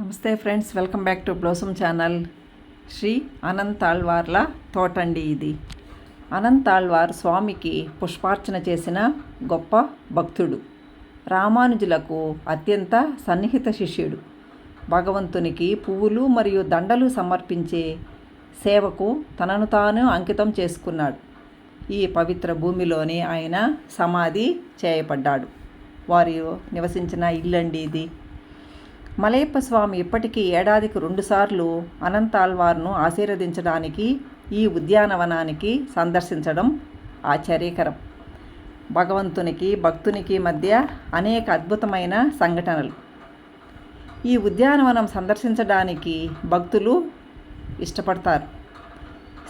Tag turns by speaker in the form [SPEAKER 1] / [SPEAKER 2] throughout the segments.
[SPEAKER 1] నమస్తే friends welcome back to blossom channel. Sri అనంతాళ్వార్ల తోటండి ఇది. అనంతాళ్వార్ స్వామికి పుష్పార్చన చేసిన గొప్ప భక్తుడు. రామానుజులకు అత్యంత సన్నిహిత శిష్యుడు. భగవంతునికి పువ్వులు మరియు దండలు సమర్పించే సేవకు తనను తాను అంకితం చేసుకున్నాడు. ఈ పవిత్ర భూమిలోనే ఆయన సమాధి చేయబడ్డాడు. వారు నివసించిన ఇల్లండి ఇది. మలయప్ప స్వామి ఇప్పటికీ ఏడాదికి రెండుసార్లు అనంతాల్వార్ను ఆశీర్వదించడానికి ఈ ఉద్యానవనానికి సందర్శించడం ఆశ్చర్యకరం. భగవంతునికి భక్తునికి మధ్య అనేక అద్భుతమైన సంఘటనలు. ఈ ఉద్యానవనం సందర్శించడానికి భక్తులు ఇష్టపడతారు.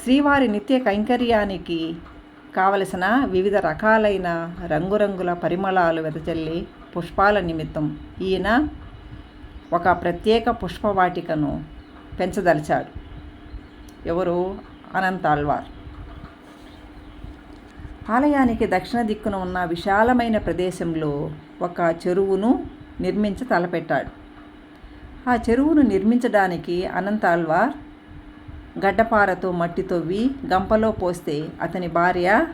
[SPEAKER 1] శ్రీవారి నిత్య కైంకర్యానికి కావలసిన వివిధ రకాలైన రంగురంగుల పరిమళాలు వెదజల్లి పుష్పాల నిమిత్తం ఈయన ఒక ప్రత్యేక పుష్పవాటికను పెంచదలిచాడు. ఎవరు? అనంతాల్వార్ ఆలయానికి దక్షిణ దిక్కున ఉన్న విశాలమైన ప్రదేశంలో ఒక చెరువును నిర్మించి తలపెట్టాడు. ఆ చెరువును నిర్మించడానికి అనంతాల్వార్ గడ్డపారతో మట్టి తవ్వి గంపలో పోస్తే అతని భార్య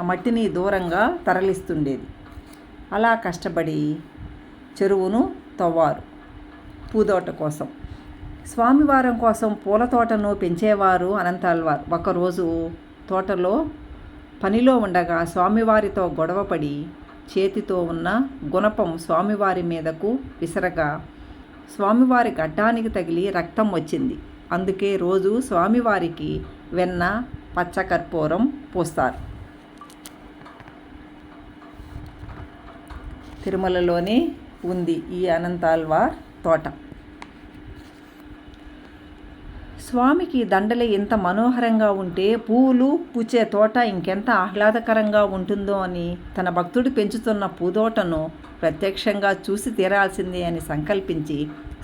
[SPEAKER 1] ఆ మట్టిని దూరంగా తరలిస్తుండేది. అలా కష్టపడి చెరువును తవ్వారు. పూదోట కోసం. స్వామివారం కోసం పూల తోటను పెంచేవారు అనంతాల్వార్. ఒకరోజు తోటలో పనిలో ఉండగా స్వామివారితో గొడవపడి చేతితో ఉన్న గుణపం స్వామివారి మీదకు విసరగా స్వామివారి గడ్డానికి తగిలి రక్తం వచ్చింది. అందుకే రోజు స్వామివారికి వెన్న పచ్చకర్పూరం పూస్తారు. తిరుమలలోనే ఉంది ఈ అనంతాల్వార్. తోట. స్వామికి దండలు ఎంత మనోహరంగా ఉంటే పువ్వులు పూచే తోట ఇంకెంత ఆహ్లాదకరంగా ఉంటుందో అని తన భక్తుడు పెంచుతున్న పూదోటను ప్రత్యక్షంగా చూసి తీరాల్సిందే అని సంకల్పించి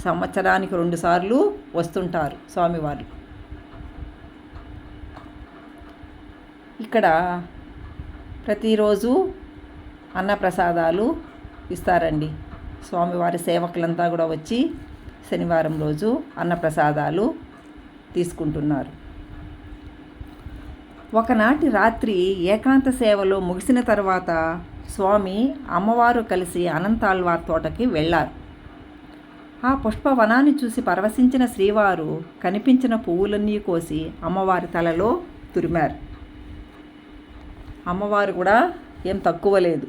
[SPEAKER 1] సంవత్సరానికి రెండుసార్లు వస్తుంటారు స్వామివారు. ఇక్కడ ప్రతిరోజు అన్నప్రసాదాలు ఇస్తారండి. స్వామివారి సేవకులంతా కూడా వచ్చి శనివారం రోజు అన్నప్రసాదాలు తీసుకుంటున్నారు. ఒకనాటి రాత్రి ఏకాంత సేవలో ముగిసిన తర్వాత స్వామి అమ్మవారు కలిసి అనంతాల్వార్ తోటకి వెళ్ళారు. ఆ పుష్పవనాన్ని చూసి పరవశించిన శ్రీవారు కనిపించిన పువ్వులన్నీ కోసి అమ్మవారి తలలో తురిమారు. అమ్మవారు కూడా ఏం తక్కువ లేదు.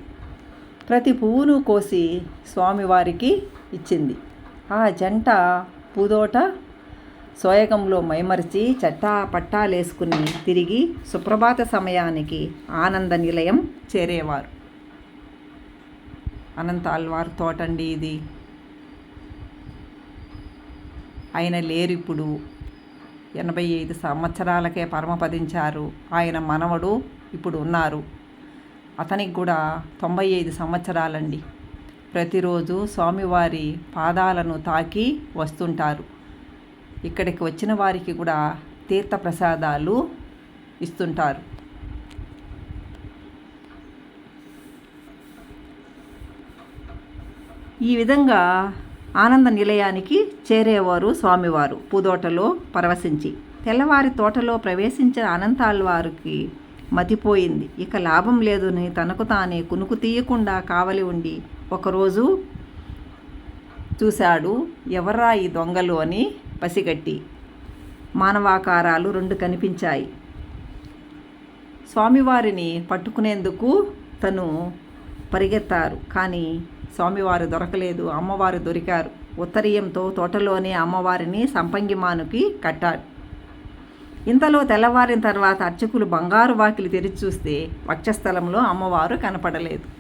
[SPEAKER 1] ప్రతి పువ్వును కోసి స్వామివారికి ఇచ్చింది. ఆ జంట పూదోట సోయగంలో మైమరిచి చట్టా పట్టాలేసుకుని తిరిగి సుప్రభాత సమయానికి ఆనంద నిలయం చేరేవారు. అనంత అల్వార్ తోటండి ఇది. ఆయన లేరు ఇప్పుడు ఎనభై ఐదు సంవత్సరాలకే పరమపదించారు. ఆయన మనవడు ఇప్పుడు ఉన్నారు. అతనికి కూడా తొంభై ఐదు సంవత్సరాలండి. ప్రతిరోజు స్వామివారి పాదాలను తాకి వస్తుంటారు. ఇక్కడికి వచ్చిన వారికి కూడా తీర్థ ప్రసాదాలు ఇస్తుంటారు. ఈ విధంగా ఆనంద నిలయానికి చేరేవారు స్వామివారు. పూదోటలో పరవశించి తెల్లవారి తోటలో ప్రవేశించిన అనంతాల్వారికి మతిపోయింది. ఇక లాభం లేదని తనకు తానే కునుకు తీయకుండా కావలి ఉండి. ఒకరోజు చూశాడు ఎవర్రా ఈ దొంగలు అని పసిగట్టి. మానవాకారాలు రెండు కనిపించాయి. స్వామివారిని పట్టుకునేందుకు తను పరిగెత్తారు. కానీ స్వామివారు దొరకలేదు అమ్మవారు దొరికారు. ఉత్తరీయంతో తోటలోనే అమ్మవారిని సంపంగిమానుకి కట్టాడు. ఇంతలో తెల్లవారిన తర్వాత అర్చకులు బంగారు వాకిలి తెరిచి చూస్తే వక్షస్థలంలో అమ్మవారు కనపడలేదు.